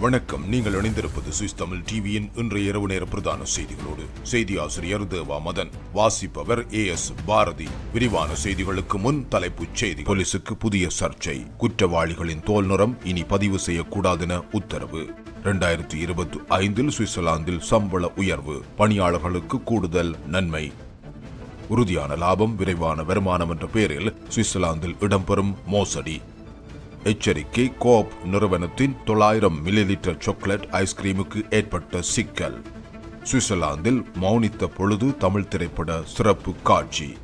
வணக்கம். நீங்கள் இணைந்திருப்பது சுவிஸ் தமிழ் டிவியின் இன்றைய இரவு நேர பிரதான செய்திகளோடு செய்தி ஆசிரியர் தேவா மதன் வாசிப்பவர் ஏ எஸ் பாரதி. விரிவான செய்திகளுக்கு முன் தலைப்புச் செய்தி. போலீசுக்கு புதிய சர்ச்சை. குற்றவாளிகளின் தோல் நிறம் இனி பதிவு செய்யக்கூடாதென உத்தரவு. இரண்டாயிரத்தி இருபத்தி ஐந்தில் சுவிட்சர்லாந்தில் சம்பள உயர்வு. பணியாளர்களுக்கு கூடுதல் நன்மை. உறுதியான லாபம் விரைவான வருமானம் என்ற பெயரில் சுவிட்சர்லாந்தில் இடம்பெறும் மோசடி. எச்சரிக்கை கோப் நிறுவனத்தின் தொள்ளாயிரம் மில்லி லிட்டர் சாக்லேட் ஐஸ்கிரீமுக்கு ஏற்பட்ட சிக்கல். சுவிட்சர்லாந்தில் மௌனித்த பொழுது தமிழ் திரைப்பட சிறப்பு காட்சி.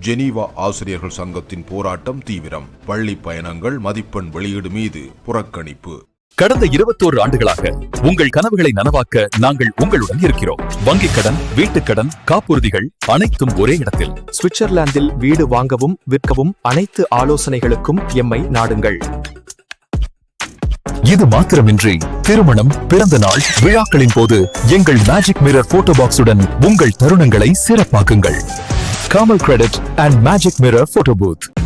ஜெனீவா ஆசிரியர்கள் சங்கத்தின் போராட்டம் தீவிரம். பள்ளி பயணங்கள் மதிப்பெண் வெளியீடு மீது புறக்கணிப்பு. கடந்த இருபத்தோரு ஆண்டுகளாக உங்கள் கனவுகளை நனவாக்க நாங்கள் உங்களுடன் இருக்கிறோம். வங்கிக் கடன் வீட்டுக் கடன் காப்புறுதிகள் அனைத்தும் ஒரே இடத்தில். சுவிட்சர்லாந்தில் வீடு வாங்கவும் விற்கவும் அனைத்து ஆலோசனைகளுக்கும் எம்மை நாடுங்கள். இது மாத்திரமின்றி திருமணம் பிறந்த நாள் விழாக்களின் போது எங்கள் மேஜிக் மிரர் போட்டோ பாக்ஸுடன் உங்கள் தருணங்களை சிறப்பாக்குங்கள். காமல் credit and magic mirror photo booth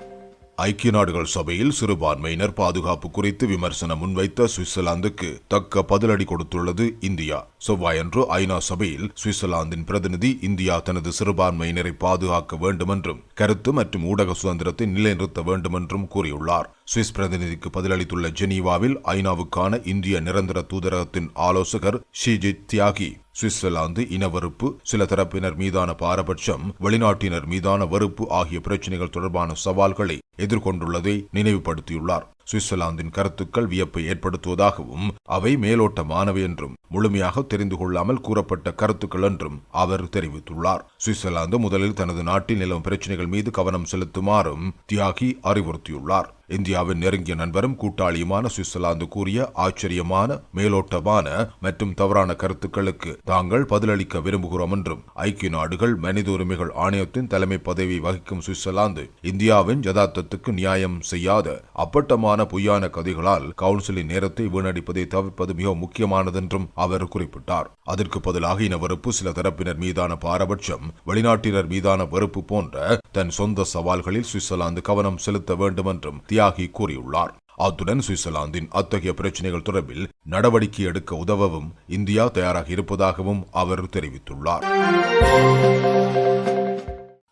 ஐக்கிய நாடுகள் சபையில் சிறுபான்மையினர் பாதுகாப்பு குறித்து விமர்சனம் முன்வைத்த சுவிட்சர்லாந்துக்கு தக்க பதிலடி கொடுத்துள்ளது இந்தியா. செவ்வாயன்று ஐநா சபையில் சுவிட்சர்லாந்தின் பிரதிநிதி இந்தியா தனது சிறுபான்மையினரை பாதுகாக்க வேண்டுமென்றும் கருத்து மற்றும் ஊடக சுதந்திரத்தை நிலைநிறுத்த வேண்டுமென்றும் கூறியுள்ளார். சுவிஸ் பிரதிநிதிக்கு பதிலளித்துள்ள ஜெனீவாவில் ஐநாவுக்கான இந்திய நிரந்தர தூதரகத்தின் ஆலோசகர் ஷிஜித் தியாகி சுவிட்சர்லாந்து இனவெறுப்பு சில தரப்பினர் மீதான பாரபட்சம் வெளிநாட்டினர் மீதான வெறுப்பு ஆகிய பிரச்சினைகள் தொடர்பான சவால்களை எதிர்கொண்டுள்ளதை நினைவுபடுத்தியுள்ளார். சுவிட்சர்லாந்தின் கருத்துக்கள் வியப்பை ஏற்படுத்துவதாகவும் அவை மேலோட்டமானவை என்றும் முழுமையாக தெரிந்து கொள்ளாமல் கூறப்பட்ட கருத்துக்கள் என்றும் அவர் தெரிவித்துள்ளார். சுவிட்சர்லாந்து முதலில் தனது நாட்டில் நிலவும் பிரச்சனைகள் மீது கவனம் செலுத்துமாறும் தியாகி அறிவுறுத்தியுள்ளார். இந்தியாவின் நெருங்கிய நண்பரும் கூட்டாளியுமான சுவிட்சர்லாந்து கூறிய ஆச்சரியமான மேலோட்டமான மற்றும் தவறான கருத்துக்களுக்கு தாங்கள் பதிலளிக்க விரும்புகிறோம் என்றும் ஐக்கிய நாடுகள் மனித உரிமைகள் ஆணையத்தின் தலைமை பதவி வகிக்கும் சுவிட்சர்லாந்து இந்தியாவின் யதார்த்தத்துக்கு நியாயம் செய்யாத அப்பட்டமான பொய்யான கதைகளால் கவுன்சிலின் நேரத்தை வீணடிப்பதை தவிர்ப்பது மிக முக்கியமானதென்றும் அவர் குறிப்பிட்டார். அதற்கு பதிலாக இன வெறுப்பு சில தரப்பினர் மீதான பாரபட்சம் வெளிநாட்டினர் மீதான வெறுப்பு போன்ற தன் சொந்த சவால்களில் சுவிட்சர்லாந்து கவனம் செலுத்த வேண்டும் என்றும் தியாகி கூறியுள்ளார். அத்துடன் சுவிட்சர்லாந்தின் அத்தகைய பிரச்சினைகள் தொடர்பில் நடவடிக்கை எடுக்க உதவவும் இந்தியா தயாராக இருப்பதாகவும் அவர் தெரிவித்துள்ளார்.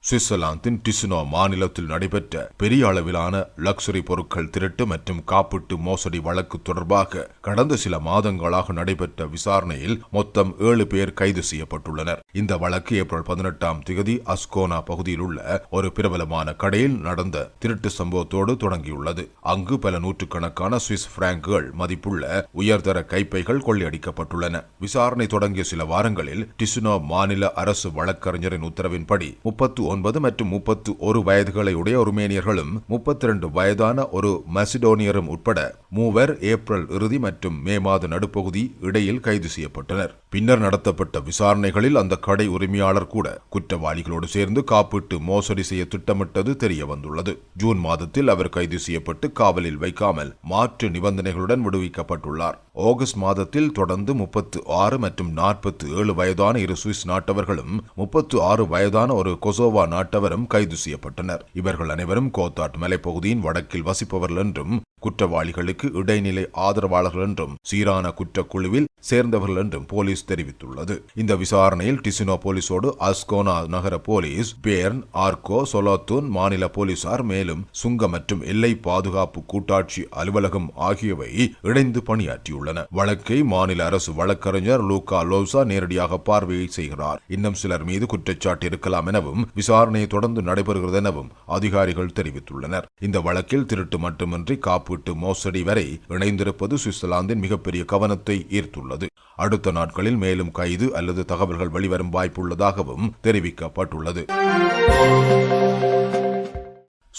சுவிட்சர்லாந்தின் டிசுனோ மாநிலத்தில் நடைபெற்ற பெரிய அளவிலான லக்ஸரி பொருட்கள் திருட்டு மற்றும் காப்பீட்டு மோசடி வழக்கு தொடர்பாக கடந்த சில மாதங்களாக நடைபெற்ற விசாரணையில் மொத்தம் ஏழு பேர் கைது செய்யப்பட்டுள்ளனர். இந்த வழக்கு ஏப்ரல் பதினெட்டாம் திகதி அஸ்கோனா பகுதியில் உள்ள ஒரு பிரபலமான கடையில் நடந்த திருட்டு சம்பவத்தோடு தொடங்கியுள்ளது. அங்கு பல நூற்றுக்கணக்கான சுவிஸ் பிராங்குகள் மதிப்புள்ள உயர்தர கைப்பைகள் கொள்ளையடிக்கப்பட்டுள்ளன. விசாரணை தொடங்கிய சில வாரங்களில் டிசுனோ மாநில அரசு வழக்கறிஞரின் உத்தரவின்படி முப்பத்து ஒன்பது மற்றும் முப்பத்து ஒரு வயதுகளை உடைய ருமேனியர்களும் முப்பத்தி இரண்டு வயதான ஒரு மசிடோனியரும் உட்பட மூவர் ஏப்ரல் இறுதி மற்றும் மே மாத நடுப்பகுதி இடையில் கைது செய்யப்பட்டனர். பின்னர் நடத்தப்பட்ட விசாரணைகளில் அந்த கடை உரிமையாளர் கூட குற்றவாளிகளோடு சேர்ந்து காப்பீட்டு மோசடி செய்ய திட்டமிட்டது தெரிய வந்துள்ளது. ஜூன் மாதத்தில் அவர் கைது செய்யப்பட்டு காவலில் வைக்காமல் மாற்று நிபந்தனைகளுடன் விடுவிக்கப்பட்டுள்ளார். ஆகஸ்ட் மாதத்தில் தொடர்ந்து முப்பத்து ஆறு மற்றும் நாற்பத்தி ஏழு வயதான இரு சுவிஸ் நாட்டவர்களும் முப்பத்து ஆறு வயதான ஒரு கொசோவா நாட்டவரும் கைது செய்யப்பட்டனர். இவர்கள் அனைவரும் கோத்தாட் மலைப்பகுதியின் வடக்கில் வசிப்பவர்கள் என்றும் குற்றவாளிகளுக்கு இடைநிலை ஆதரவாளர்கள் என்றும் சீரான குற்றக்குழுவில் சேர்ந்தவர்கள் என்றும் போலீஸ் தெரிவித்துள்ளது. இந்த விசாரணையில் டிசினோ போலீஸோடு அஸ்கோனா நகர போலீஸ் பேர்ன் ஆர்கோ சொலோத்தூன் மாநில போலீசார் மேலும் சுங்க மற்றும் எல்லை பாதுகாப்பு கூட்டாட்சி அலுவலகம் ஆகியவை இணைந்து பணியாற்றியுள்ளன. வழக்கை மாநில அரசு வழக்கறிஞர் லூகா லோசா நேரடியாக பார்வையை செய்கிறார். இன்னும் சிலர் மீது குற்றச்சாட்டு இருக்கலாம் எனவும் விசாரணை தொடர்ந்து நடைபெறுகிறது எனவும் அதிகாரிகள் தெரிவித்துள்ளனர். இந்த வழக்கில் திருட்டு மட்டுமின்றி காப்பீட்டு மோசடி வரை இணைந்திருப்பது சுவிட்சர்லாந்தின் மிகப்பெரிய கவனத்தை ஈர்த்துள்ளது. அடுத்த நாட்களில் மேலும் கைது அல்லது தகவல்கள் வெளிவரும் வாய்ப்புள்ளதாகவும் தெரிவிக்கப்பட்டுள்ளது.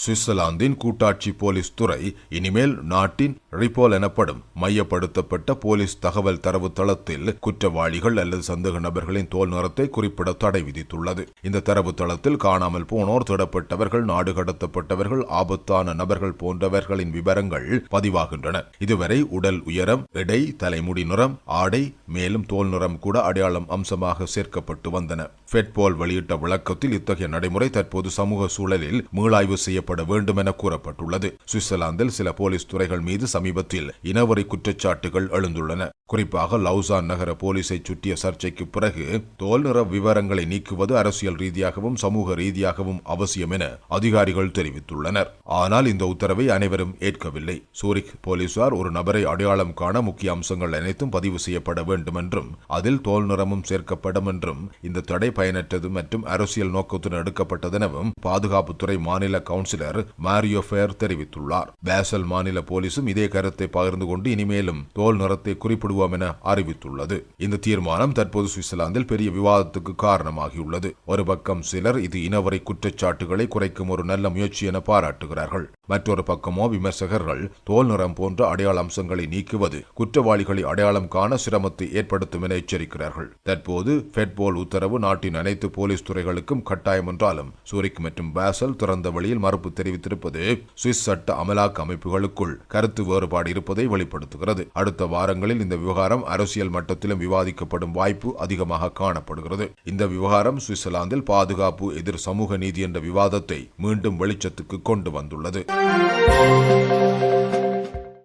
சுவிட்சர்லாந்தின் கூட்டாட்சி போலீஸ் துறை இனிமேல் நாட்டின் ரிப்போல் எனப்படும் மையப்படுத்தப்பட்ட போலீஸ் தகவல் தரவு தளத்தில் குற்றவாளிகள் அல்லது சந்தேக நபர்களின் தோல் நிறத்தை குறிப்பிட தடை விதித்துள்ளது. இந்த தரவு தளத்தில் காணாமல் போனோர் திடப்பட்டவர்கள் நாடு கடத்தப்பட்டவர்கள் ஆபத்தான நபர்கள் போன்றவர்களின் விவரங்கள் பதிவாகின்றன. இதுவரை உடல் உயரம் எடை தலைமுடி நிறம் ஆடை மேலும் தோல் நிறம் கூட அடையாளம் அம்சமாக சேர்க்கப்பட்டு வந்தன. ஃபெட்போல் வெளியிட்ட விளக்கத்தில் இத்தகைய நடைமுறை தற்போது சமூக சூழலில் மீளாய்வு செய்யப்பட வேண்டும் என கூறப்பட்டுள்ளது. சுவிட்சர்லாந்தில் சில போலீஸ் துறைகள் மீது சமீபத்தில் இனவரி குற்றச்சாட்டுகள் எழுந்துள்ளன. குறிப்பாக லவுசான் நகர போலீஸை சுற்றிய சர்ச்சைக்கு பிறகு தோல் நிற விவரங்களை நீக்குவது அரசியல் ரீதியாகவும் சமூக ரீதியாகவும் அவசியம் என அதிகாரிகள் தெரிவித்துள்ளனர். ஆனால் இந்த உத்தரவை அனைவரும் ஏற்கவில்லை. சூரிக் போலீசார் ஒரு நபரை அடையாளம் காண முக்கிய அம்சங்கள் அனைத்தும் பதிவு செய்யப்பட வேண்டும் என்றும் அதில் தோல் நிறமும் சேர்க்கப்படும் என்றும் இந்த தடை பயனற்றது மற்றும் அரசியல் நோக்கத்துடன் எடுக்கப்பட்டதெனவும் பாதுகாப்புத்துறை மாநில கவுன்சிலர் மாரியோ ஃபேர் தெரிவித்துள்ளார். பேசல் மாநில போலீசும் இதே கருத்தை பகிர்ந்து கொண்டு இனிமேலும் தோல் நிறத்தை குறிப்பிடுவோம் என அறிவித்துள்ளது. இந்த தீர்மானம் தற்போது சுவிட்சர்லாந்தில் பெரிய விவாதத்துக்கு காரணமாகியுள்ளது. ஒரு பக்கம் சிலர் இது இனவரை குற்றச்சாட்டுகளை குறைக்கும் ஒரு நல்ல முயற்சி என பாராட்டுகிறார்கள். மற்றொரு பக்கமோ விமர்சகர்கள் தோல் நிறம் போன்ற அடையாள அம்சங்களை நீக்குவது குற்றவாளிகளை அடையாளம் காண சிரமத்தை ஏற்படுத்தும் என எச்சரிக்கிறார்கள். தற்போது ஃபெட்போல் உத்தரவு நாட்டின் அனைத்து போலீஸ் துறைகளுக்கும் கட்டாயம் என்றாலும் சூரிக் மற்றும் பாசல் திறந்த வழியில் மறுப்பு தெரிவித்திருப்பது சுவிஸ் சட்ட அமலாக்க அமைப்புகளுக்குள் கருத்து வேறுபாடு இருப்பதை வெளிப்படுத்துகிறது. அடுத்த வாரங்களில் இந்த விவகாரம் அரசியல் மட்டத்திலும் விவாதிக்கப்படும் வாய்ப்பு அதிகமாக காணப்படுகிறது. இந்த விவகாரம் சுவிட்சர்லாந்தில் பாதுகாப்பு எதிர் சமூக நீதி என்ற விவாதத்தை மீண்டும் வெளிச்சத்துக்கு கொண்டு வந்துள்ளது.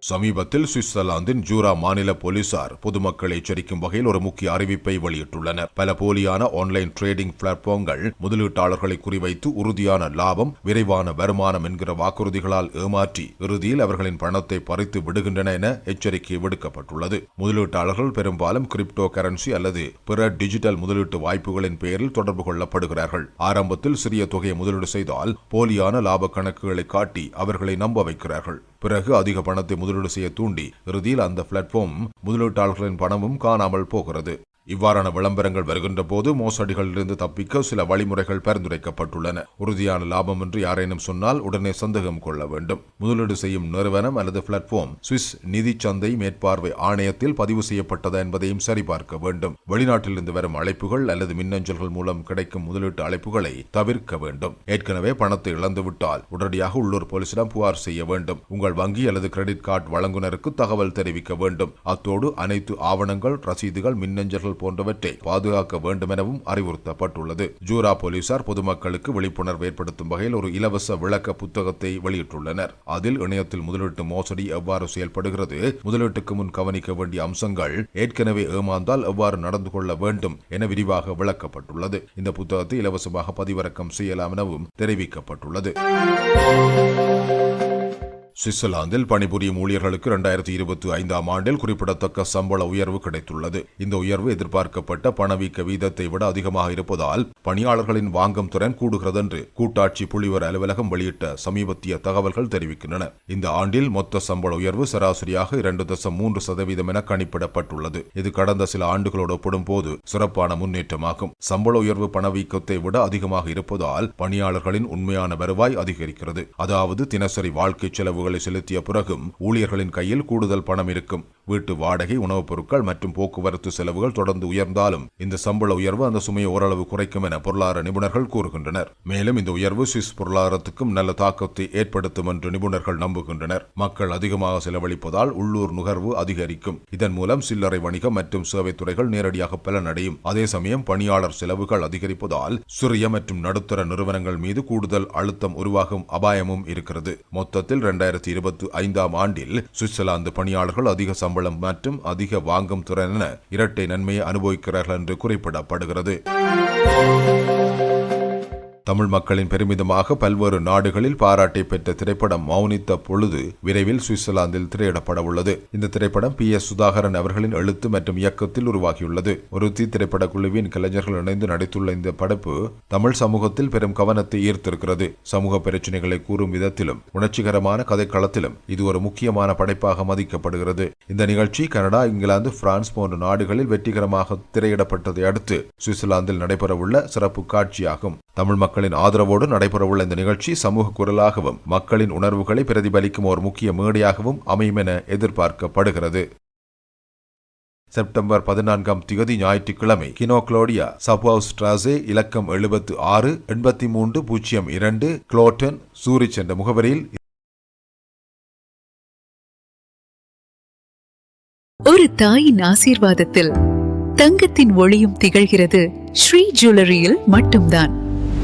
சமீபத்தில் சுவிட்சர்லாந்தின் ஜூரா மாநில போலீசார் பொதுமக்களை எச்சரிக்கும் வகையில் ஒரு முக்கிய அறிவிப்பை வெளியிட்டுள்ளனர். பல போலியான ஆன்லைன் ட்ரேடிங் பிளாட்ஃபார்ம்கள் முதலீட்டாளர்களை குறிவைத்து உறுதியான லாபம் விரைவான வருமானம் என்கிற வாக்குறுதிகளால் ஏமாற்றி இறுதியில் அவர்களின் பணத்தை பறித்து விடுகின்றன என எச்சரிக்கை விடுக்கப்பட்டுள்ளது. முதலீட்டாளர்கள் பெரும்பாலும் கிரிப்டோ கரன்சி அல்லது பிற டிஜிட்டல் முதலீட்டு வாய்ப்புகளின் பெயரில் தொடர்பு கொள்ளப்படுகிறார்கள். ஆரம்பத்தில் சிறிய தொகையை முதலீடு செய்தால் போலியான லாப கணக்குகளை காட்டி அவர்களை நம்ப வைக்கிறார்கள். பிறகு அதிக பணத்தை முதலீடு செய்ய தூண்டி இறுதியில் அந்த பிளாட்ஃபார்ம் முதலீட்டாளர்களின் பணமும் காணாமல் போகிறது. இவ்வாறான விளம்பரங்கள் வருகின்ற போது மோசடிகளிலிருந்து தப்பிக்க சில வழிமுறைகள் பரிந்துரைக்கப்பட்டுள்ளன. உறுதியான லாபம் என்று யாரேனும் சொன்னால் உடனே சந்தேகம் கொள்ள வேண்டும். முதலீடு செய்யும் நிறுவனம் அல்லது பிளாட்ஃபார்ம் சுவிஸ் நிதி சந்தை மேற்பார்வை ஆணையத்தில் பதிவு செய்யப்பட்டதா என்பதையும் சரிபார்க்க வேண்டும். வெளிநாட்டிலிருந்து வரும் அழைப்புகள் அல்லது மின்னஞ்சல்கள் மூலம் கிடைக்கும் முதலீட்டு அழைப்புகளை தவிர்க்க வேண்டும். ஏற்கனவே பணத்தை இழந்துவிட்டால் உடனடியாக உள்ளூர் போலீசிடம் புகார் செய்ய வேண்டும். உங்கள் வங்கி அல்லது கிரெடிட் கார்டு வழங்குனருக்கு தகவல் தெரிவிக்க வேண்டும். அத்தோடு அனைத்து ஆவணங்கள் ரசீதுகள் மின்னஞ்சல்கள் போன்றவற்றை பாதுகாக்க வேண்டும் எனவும் அறிவுறுத்தப்பட்டுள்ளது. ஜூரா போலீசார் பொதுமக்களுக்கு விழிப்புணர்வு ஏற்படுத்தும் வகையில் ஒரு இலவச விளக்க புத்தகத்தை வெளியிட்டுள்ளனர். அதில் இணையத்தில் முதலீட்டு மோசடி எவ்வாறு செயல்படுகிறது முதலீட்டுக்கு முன் கவனிக்க வேண்டிய அம்சங்கள் ஏற்கனவே ஏமாந்தால் எவ்வாறு நடந்து கொள்ள வேண்டும் என விரிவாக விளக்கப்பட்டுள்ளது. இந்த புத்தகத்தை இலவசமாக பதிவிறக்கம் செய்யலாம் எனவும் தெரிவிக்கப்பட்டுள்ளது. சுவிட்சர்லாந்தில் பணிபுரியும் ஊழியர்களுக்கு இரண்டாயிரத்தி இருபத்தி ஐந்தாம் ஆண்டில் குறிப்பிடத்தக்க சம்பள உயர்வு கிடைத்துள்ளது. இந்த உயர்வு எதிர்பார்க்கப்பட்ட பணவீக்க வீதத்தை விட அதிகமாக இருப்பதால் பணியாளர்களின் வாங்கும் திறன் கூடுகிறது என்று கூட்டாட்சி புள்ளிவர் அலுவலகம் வெளியிட்ட சமீபத்திய தகவல்கள் தெரிவிக்கின்றன. இந்த ஆண்டில் மொத்த சம்பள உயர்வு சராசரியாக இரண்டு தசம் மூன்று சதவீதம் என கணிப்பிடப்பட்டுள்ளது. இது கடந்த சில ஆண்டுகளோடு ஒப்பிடும் போது சிறப்பான முன்னேற்றமாகும். சம்பள உயர்வு பணவீக்கத்தை விட அதிகமாக இருப்பதால் பணியாளர்களின் உண்மையான வருவாய் அதிகரிக்கிறது. அதாவது தினசரி வாழ்க்கை செலவுகளை செலுத்திய பிறகும் ஊழியர்களின் கையில் கூடுதல் பணம் இருக்கும். வீட்டு வாடகை உணவுப் பொருட்கள் மற்றும் போக்குவரத்து செலவுகள் தொடர்ந்து உயர்ந்தாலும் இந்த சம்பள உயர்வு அந்த சுமையை ஓரளவு குறைக்கும் என பொருளாதார நிபுணர்கள் கூறுகின்றனர். மேலும் இந்த உயர்வு சுவிஸ் பொருளாதாரத்துக்கும் நல்ல தாக்கத்தை ஏற்படுத்தும் என்று நிபுணர்கள் நம்புகின்றனர். மக்கள் அதிகமாக செலவழிப்பதால் உள்ளூர் நுகர்வு அதிகரிக்கும். இதன் மூலம் சில்லறை வணிகம் மற்றும் சேவைத் துறைகள் நேரடியாக பலனடையும். அதே சமயம் பணியாளர் செலவுகள் அதிகரிப்பதால் சிறிய மற்றும் நடுத்தர நிறுவனங்கள் மீது கூடுதல் அழுத்தம் உருவாகும் அபாயமும் இருக்கிறது. மொத்தத்தில் இரண்டாயிரத்தி இரண்டாயிரத்தி இருபத்தி ஐந்தாம் ஆண்டில் சுவிட்சர்லாந்து பணியாளர்கள் அதிக சம்பளம் மற்றும் அதிக வாங்கும் திறன் என இரட்டை நன்மையை அனுபவிக்கிறார்கள் என்று குறிப்பிடப்படுகிறது. தமிழ் மக்களின் பெருமிதமாக பல்வேறு நாடுகளில் பாராட்டை பெற்ற திரைப்படம் மௌனித்த பொழுது விரைவில் சுவிட்சர்லாந்தில் திரையிடப்பட உள்ளது. இந்த திரைப்படம் பி. எஸ். சுதாகரன் அவர்களின் எழுத்து மற்றும் இயக்கத்தில் உருவாகியுள்ளது. ஒரு தீ திரைப்பட குழுவின் கலைஞர்கள் இணைந்து நடித்துள்ள இந்த படைப்பு தமிழ் சமூகத்தில் பெரும் கவனத்தை ஈர்த்திருக்கிறது. சமூக பிரச்சனைகளை கூறும் விதத்திலும் உணர்ச்சிகரமான கதைக்களத்திலும் இது ஒரு முக்கியமான படைப்பாக மதிக்கப்படுகிறது. இந்த நிகழ்ச்சி கனடா இங்கிலாந்து பிரான்ஸ் போன்ற நாடுகளில் வெற்றிகரமாக திரையிடப்பட்டதை அடுத்து சுவிட்சர்லாந்தில் நடைபெறவுள்ள சிறப்பு காட்சியாகும். தமிழ் மக்களின் ஆதரவோடு நடைபெறவுள்ள இந்த நிகழ்ச்சி சமூக குரலாகவும் மக்களின் உணர்வுகளை பிரதிபலிக்கும் ஒரு முக்கிய மேடையாகவும் அமையும் என எதிர்பார்க்கப்படுகிறது. செப்டம்பர் பதினான்காம் திகதி ஞாயிற்றுக்கிழமை கினோ குளோடியா ஸ்ட்ராசே இலக்கம் எழுபத்து ஆறு எண்பத்தி மூன்று பூஜ்ஜியம் இரண்டு குளோட்டன் சூரிச் என்ற முகவரியில் ஒரு தாயின் ஆசீர்வாதத்தில் தங்கத்தின் ஒளியும் திகழ்கிறது ஸ்ரீ ஜுவல்லரியில் மட்டும்தான்.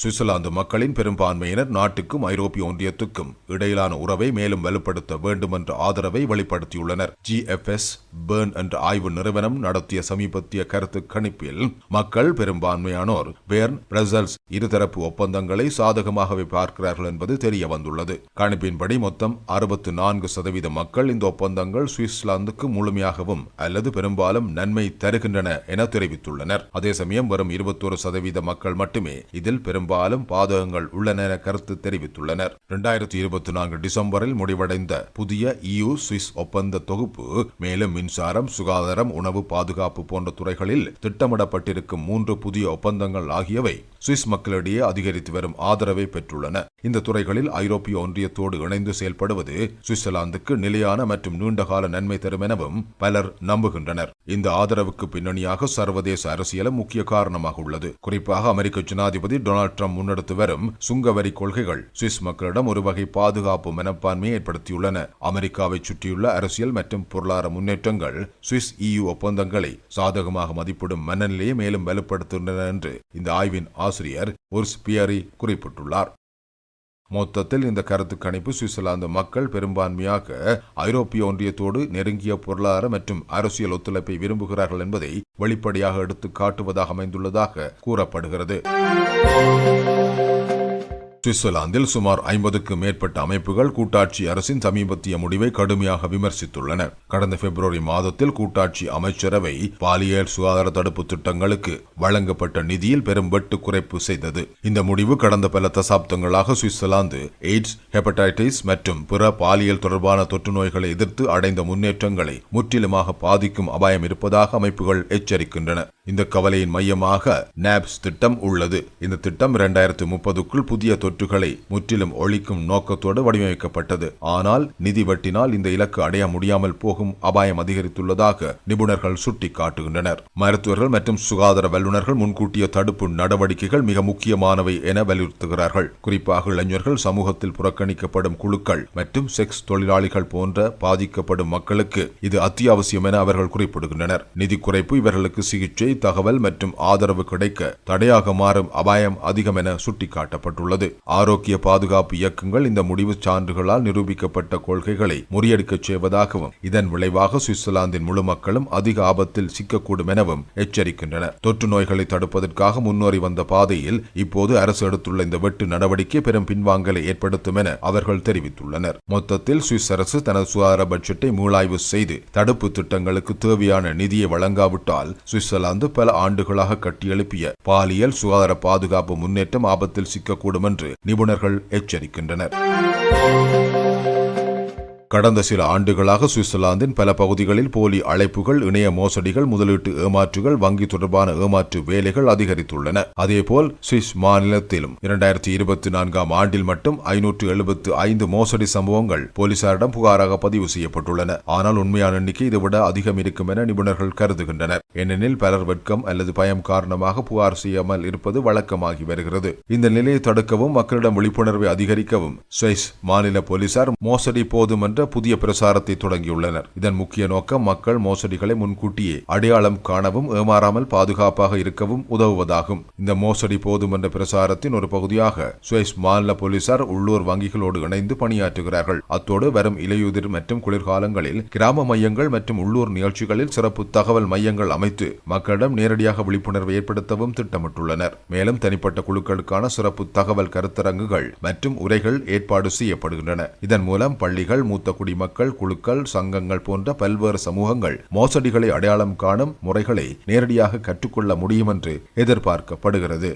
சுவிட்சர்லாந்து மக்களின் பெரும்பான்மையினர் நாட்டுக்கும் ஐரோப்பிய ஒன்றியத்துக்கும் இடையிலான உறவை மேலும் வலுப்படுத்த வேண்டும் என்ற ஆதரவை வெளிப்படுத்தியுள்ளனர். ஜிஎஃப்எஸ் பேர்ன் என்ற ஆய்வு நிறுவனம் நடத்திய சமீபத்திய கருத்து கணிப்பில் மக்கள் பெரும்பான்மையானோர் பேர்ன் பிரசல்ஸ் இருதரப்பு ஒப்பந்தங்களை சாதகமாகவே பார்க்கிறார்கள் என்பது தெரிய வந்துள்ளது கணிப்பின்படி மொத்தம் அறுபத்து நான்கு சதவீத மக்கள் இந்த ஒப்பந்தங்கள் சுவிட்சர்லாந்துக்கு முழுமையாகவும் அல்லது பெரும்பாலும் நன்மை தருகின்றன என தெரிவித்துள்ளனர். அதே சமயம் வரும் இருபத்தோரு சதவீத மக்கள் மட்டுமே இதில் பெரும் பெரும்பாலும் பாதகங்கள் உள்ளன என கருத்து தெரிவித்துள்ளனர். இரண்டாயிரத்தி இருபத்தி நான்கு டிசம்பரில் முடிவடைந்த புதிய இயு சுவிஸ் ஒப்பந்த தொகுப்பு மேலும் மின்சாரம் சுகாதாரம் உணவு பாதுகாப்பு போன்ற துறைகளில் திட்டமிடப்பட்டிருக்கும் மூன்று புதிய ஒப்பந்தங்கள் ஆகியவை சுவிஸ் மக்களிடையே அதிகரித்து வரும் ஆதரவை பெற்றுள்ளன. இந்த துறைகளில் ஐரோப்பிய ஒன்றியத்தோடு இணைந்து செயல்படுவது சுவிட்சர்லாந்துக்கு நிலையான மற்றும் நீண்டகால நன்மை தரும் எனவும் பலர் நம்புகின்றனர். இந்த ஆதரவுக்கு பின்னணியாக சர்வதேச அரசியலும் முக்கிய காரணமாக உள்ளது. குறிப்பாக அமெரிக்க ஜனாதிபதி டொனால்ட் ட்ரம்ப் முன்னெடுத்து வரும் சுங்கவரி கொள்கைகள் சுவிஸ் மக்களிடம் ஒரு வகை பாதுகாப்பு மனப்பான்மையை ஏற்படுத்தியுள்ளன. அமெரிக்காவை சுற்றியுள்ள அரசியல் மற்றும் பொருளாதார முன்னேற்றங்கள் சுவிஸ் இயு ஒப்பந்தங்களை சாதகமாக மதிப்பிடும் மனநிலையை மேலும் வலுப்படுத்துகின்றன என்று இந்த ஆய்வின் ஆசிரியர் உர்ஸ் பியரி குறிப்பிட்டுள்ளார். மொத்தத்தில் இந்த கருத்து கணிப்பு சுவிட்சர்லாந்து மக்கள் பெரும்பான்மையாக ஐரோப்பிய ஒன்றியத்தோடு நெருங்கிய பொருளாதார மற்றும் அரசியல் ஒத்துழைப்பை விரும்புகிறார்கள் என்பதை வெளிப்படையாக எடுத்து காட்டுவதாக அமைந்துள்ளதாக கூறப்படுகிறது. சுவிட்சர்லாந்தில் சுமார் ஐம்பதுக்கு மேற்பட்ட அமைப்புகள் கூட்டாட்சி அரசின் சமீபத்திய முடிவை கடுமையாக விமர்சித்துள்ளன. கடந்த பிப்ரவரி மாதத்தில் கூட்டாட்சி அமைச்சரவை பாலியல் சுகாதார தடுப்பு திட்டங்களுக்கு வழங்கப்பட்ட நிதியில் பெரும் வெட்டு குறைப்பு செய்தது. இந்த முடிவு கடந்த பல தசாப்தங்களாக சுவிட்சர்லாந்து எய்ட்ஸ் ஹெப்படைட்டிஸ் மற்றும் பிற பாலியல் தொடர்பான தொற்று நோய்களை எதிர்த்து அடைந்த முன்னேற்றங்களை முற்றிலுமாக பாதிக்கும் அபாயம் இருப்பதாக அமைப்புகள் எச்சரிக்கின்றன. இந்த கவலையின் மையமாக நாப்ஸ் திட்டம் உள்ளது. இந்த திட்டம் இரண்டாயிரத்து முப்பதுக்குள் புதிய தொற்றுகளை முற்றிலும் ஒழிக்கும் நோக்கத்தோடு வடிவமைக்கப்பட்டது. ஆனால் நிதி வெட்டினால் இந்த இலக்கு அடைய முடியாமல் போகும் அபாயம் அதிகரித்துள்ளதாக நிபுணர்கள் சுட்டிக்காட்டுகின்றனர். மருத்துவர்கள் மற்றும் சுகாதார வல்லுநர்கள் முன்கூட்டிய தடுப்பு நடவடிக்கைகள் மிக முக்கியமானவை என வலியுறுத்துகிறார்கள். குறிப்பாக இளைஞர்கள் சமூகத்தில் புறக்கணிக்கப்படும் குழுக்கள் மற்றும் செக்ஸ் தொழிலாளிகள் போன்ற பாதிக்கப்படும் மக்களுக்கு இது அத்தியாவசியம் என அவர்கள் குறிப்பிடுகின்றனர். நிதி குறைப்பு இவர்களுக்கு சிகிச்சை தகவல் மற்றும் ஆதரவு கிடைக்க தடையாக மாறும் அபாயம் அதிகம் என சுட்டிக்காட்டப்பட்டுள்ளது. ஆரோக்கிய பாதுகாப்பு இயக்கங்கள் இந்த முடிவு சான்றுகளால் நிரூபிக்கப்பட்ட கொள்கைகளை முறியடிக்கச் செய்வதாகவும் இதன் விளைவாக சுவிட்சர்லாந்தின் முழு மக்களும் அதிக ஆபத்தில் சிக்கக்கூடும் எனவும் எச்சரிக்கின்றனர். தொற்று நோய்களை தடுப்பதற்காக முன்னோறி வந்த பாதையில் இப்போது அரசு எடுத்துள்ள இந்த வெட்டு நடவடிக்கை பெரும் பின்வாங்கலை ஏற்படுத்தும் என அவர்கள் தெரிவித்துள்ளனர். மொத்தத்தில் சுவிஸ் அரசு தனது சுகாதார பட்ஜெட்டை மூலாய்வு செய்து தடுப்பு திட்டங்களுக்கு தேவையான நிதியை வழங்காவிட்டால் சுவிட்சர்லாந்து பல ஆண்டுகளாக கட்டியெழுப்பிய பாலியல் சுகாதார பாதுகாப்பு முன்னேற்றம் ஆபத்தில் சிக்கக்கூடும் என்று நிபுணர்கள் எச்சரிக்கின்றனர். கடந்த சில ஆண்டுகளாக சுவிட்சர்லாந்தின் பல பகுதிகளில் போலி அழைப்புகள் இணைய மோசடிகள் முதலீட்டு ஏமாற்றுகள் வங்கி தொடர்பான ஏமாற்று வேலைகள் அதிகரித்துள்ளன. அதேபோல் சுவிஸ் மாநிலத்திலும் இரண்டாயிரத்தி இருபத்தி நான்காம் ஆண்டில் மட்டும் ஐநூற்று எழுபத்து ஐந்து மோசடி சம்பவங்கள் போலீசாரிடம் புகாராக பதிவு செய்யப்பட்டுள்ளன. ஆனால் உண்மையான எண்ணிக்கை இதைவிட அதிகம் இருக்கும் என நிபுணர்கள் கருதுகின்றனர். ஏனெனில் பலர் வெட்கம் அல்லது பயம் காரணமாக புகார் செய்யாமல் இருப்பது வழக்கமாகி வருகிறது. இந்த நிலையை தடுக்கவும் மக்களிடம் விழிப்புணர்வை அதிகரிக்கவும் சுவிஸ் மாநில போலீசார் மோசடி போதும் புதிய பிரசாரத்தை தொடங்கியுள்ளனர். இதன் முக்கிய நோக்கம் மக்கள் மோசடிகளை முன்கூட்டியே அடையாளம் காணவும் ஏமாறாமல் பாதுகாப்பாக இருக்கவும் உதவுவதாகும். இந்த மோசடி போதும் என்ற பிரசாரத்தின் ஒரு பகுதியாக சுவிஸ் மாநில போலீசார் உள்ளூர் வங்கிகளோடு இணைந்து பணியாற்றுகிறார்கள். அத்தோடு வரும் இலையுதிர் மற்றும் குளிர்காலங்களில் கிராம மையங்கள் மற்றும் உள்ளூர் நிகழ்ச்சிகளில் சிறப்பு தகவல் மையங்கள் அமைத்து மக்களிடம் நேரடியாக விழிப்புணர்வை ஏற்படுத்தவும் திட்டமிட்டுள்ளனர். மேலும் தனிப்பட்ட குழுக்களுக்கான சிறப்பு தகவல் கருத்தரங்குகள் மற்றும் உரைகள் ஏற்பாடு செய்யப்படுகின்றன. இதன் மூலம் பள்ளிகள் மூத்த மூத்த குடிமக்கள் குழுக்கள் சங்கங்கள் போன்ற பல்வேறு சமூகங்கள் மோசடிகளை அடையாளம் காணும் முறைகளை நேரடியாக கற்றுக்கொள்ள முடியும் என்று எதிர்பார்க்கப்படுகிறது.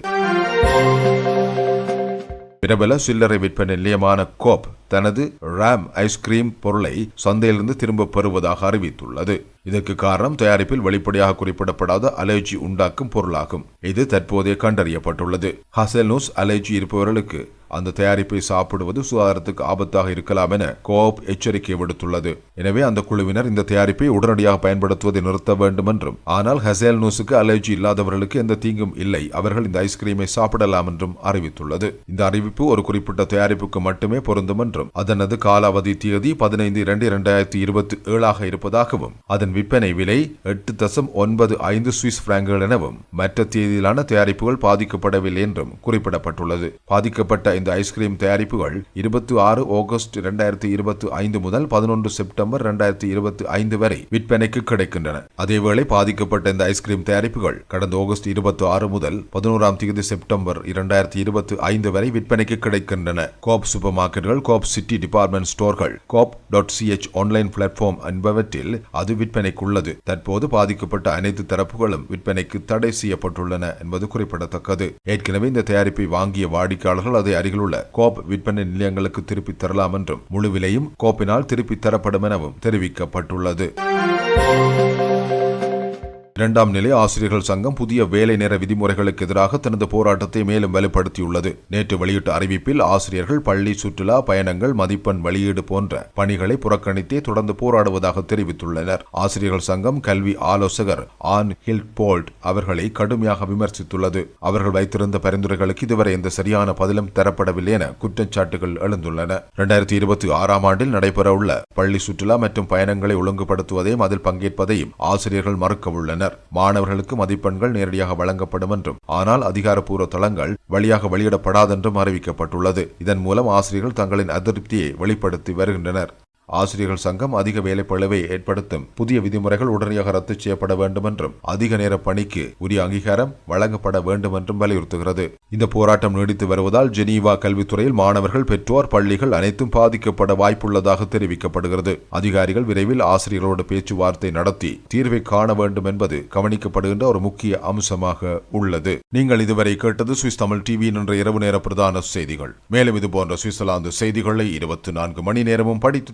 பிரபல சில்லறை விற்பனை நிலையமான கோப் தனது ராம் ஐஸ்கிரீம் பொருளை சந்தையிலிருந்து திரும்ப பெறுவதாக அறிவித்துள்ளது. இதற்கு காரணம் தயாரிப்பில் வெளிப்படையாக குறிப்பிடப்படாத அலர்ஜி உண்டாக்கும் பொருளாகும். இது தற்போதைய கண்டறியப்பட்டுள்ளது. ஹசல்னூஸ் அலர்ஜி இருப்பவர்களுக்கு அந்த தயாரிப்பை சாப்பிடுவது சுகாதாரத்துக்கு ஆபத்தாக இருக்கலாம் என கோப் எச்சரிக்கை விடுத்துள்ளது. எனவே அந்த குழுவினர் இந்த தயாரிப்பை உடனடியாக பயன்படுத்துவதை நிறுத்த வேண்டும் என்றும் ஆனால் ஹசேல் நூஸுக்கு அலர்ஜி இல்லாதவர்களுக்கு எந்த தீங்கும் இல்லை அவர்கள் இந்த ஐஸ்கிரீமை சாப்பிடலாம் என்றும் அறிவித்துள்ளது. இந்த அறிவிப்பு ஒரு குறிப்பிட்ட தயாரிப்புக்கு மட்டுமே பொருந்தும் என்றும் அதனது காலாவதி தேதி பதினைந்து இரண்டு இரண்டாயிரத்தி இருபத்தி ஏழாக இருப்பதாகவும் அதன் விற்பனை விலை எட்டு தசம் ஒன்பது ஐந்து சுவிஸ் பிராங்குகள் எனவும் மற்ற தேதியிலான தயாரிப்புகள் பாதிக்கப்படவில்லை என்றும் குறிப்பிடப்பட்டுள்ளது. பாதிக்கப்பட்ட இந்த ஐஸ்கிரீம் தயாரிப்புகள் இருபத்தி ஆறு ஆகஸ்ட் இரண்டாயிரத்தி இருபத்தி ஐந்து முதல் பதினொன்று செப்டம்பர் இரண்டாயிரத்தி இருபத்தி ஐந்து வரை விற்பனைக்கு கிடைக்கின்றன. அதேவேளை பாதிக்கப்பட்ட இந்த ஐஸ்கிரீம் தயாரிப்புகள் கடந்த ஆகஸ்ட் இருபத்தி ஆறு முதல் பதினோராம் தேதி செப்டம்பர் இரண்டாயிரத்தி இருபத்தி ஐந்து வரை விற்பனைக்கு கிடைக்கின்றன. கோப் சூப்பர் மார்க்கெட்டுகள் Coop city department ஸ்டோர்கள் Coop dot CH online platform என்பவற்றில் அது விற்பனைக்குள்ளது. தற்போது பாதிக்கப்பட்ட அனைத்து தரப்புகளும் விற்பனைக்கு தடை செய்யப்பட்டுள்ளன என்பது குறிப்பிடத்தக்கது. ஏற்கனவே இந்த தயாரிப்பை வாங்கிய வாடிக்கையாளர்கள் அதை அருகிலுள்ள கோப் விற்பனை நிலையங்களுக்கு திருப்பித் தரலாம் என்றும் முழு விலையும் கோப்பினால் திருப்பித் தரப்படும் எனவும் தெரிவிக்கப்பட்டுள்ளது. இரண்டாம் நிலை ஆசிரியர்கள் சங்கம் புதிய வேலை நேர விதிமுறைகளுக்கு எதிராக தனது போராட்டத்தை மேலும் வலுப்படுத்தியுள்ளது. நேற்று வெளியிட்ட அறிவிப்பில் ஆசிரியர்கள் பள்ளி சுற்றுலா பயணங்கள் மதிப்பெண் வெளியீடு போன்ற பணிகளை புறக்கணித்தே தொடர்ந்து போராடுவதாக தெரிவித்துள்ளனர். ஆசிரியர்கள் சங்கம் கல்வி ஆலோசகர் ஆன் ஹில்போல்ட் அவர்களை கடுமையாக விமர்சித்துள்ளது. அவர்கள் வைத்திருந்த பரிந்துரைகளுக்கு இதுவரை எந்த சரியான பதிலும் தரப்படவில்லை என குற்றச்சாட்டுகள் எழுந்துள்ளன. இரண்டாயிரத்தி இருபத்தி ஆறாம் ஆண்டில் நடைபெறவுள்ள பள்ளி சுற்றுலா மற்றும் பயணங்களை ஒழுங்குபடுத்துவதையும் அதில் பங்கேற்பதையும் ஆசிரியர்கள் மறுக்க உள்ளனர். மாணவர்களுக்கு மதிப்பெண்கள் நேரடியாக வழங்கப்படும் என்றும் ஆனால் அதிகாரப்பூர்வ தளங்கள் வழியாக வெளியிடப்படாதென்றும் அறிவிக்கப்பட்டுள்ளது. இதன் மூலம் ஆசிரியர்கள் தங்களின் அதிருப்தியை வெளிப்படுத்தி வருகின்றனர். ஆசிரியர்கள் சங்கம் அதிக வேலைப்பளவை ஏற்படுத்தும். புதிய விதிமுறைகள் உடனடியாக ரத்து செய்யப்பட வேண்டும் என்றும் அதிக நேர பணிக்கு உரிய அங்கீகாரம் வழங்கப்பட வேண்டும் என்றும் வலியுறுத்துகிறது. இந்த போராட்டம் நீடித்து வருவதால் ஜெனீவா கல்வித்துறையில் மாணவர்கள் பெற்றோர் பள்ளிகள் அனைத்தும் பாதிக்கப்பட வாய்ப்புள்ளதாக தெரிவிக்கப்படுகிறது. அதிகாரிகள் விரைவில் ஆசிரியர்களோடு பேச்சுவார்த்தை நடத்தி தீர்வை காண வேண்டும் என்பது கவனிக்கப்படுகின்ற ஒரு முக்கிய அம்சமாக உள்ளது. நீங்கள் இதுவரை கேட்டது சுவிஸ் தமிழ் டிவி என்ற இரவு நேர பிரதான செய்திகள். மேலும் இதுபோன்ற சுவிட்சர்லாந்து செய்திகளை இருபத்தி நான்கு மணி நேரமும் படித்து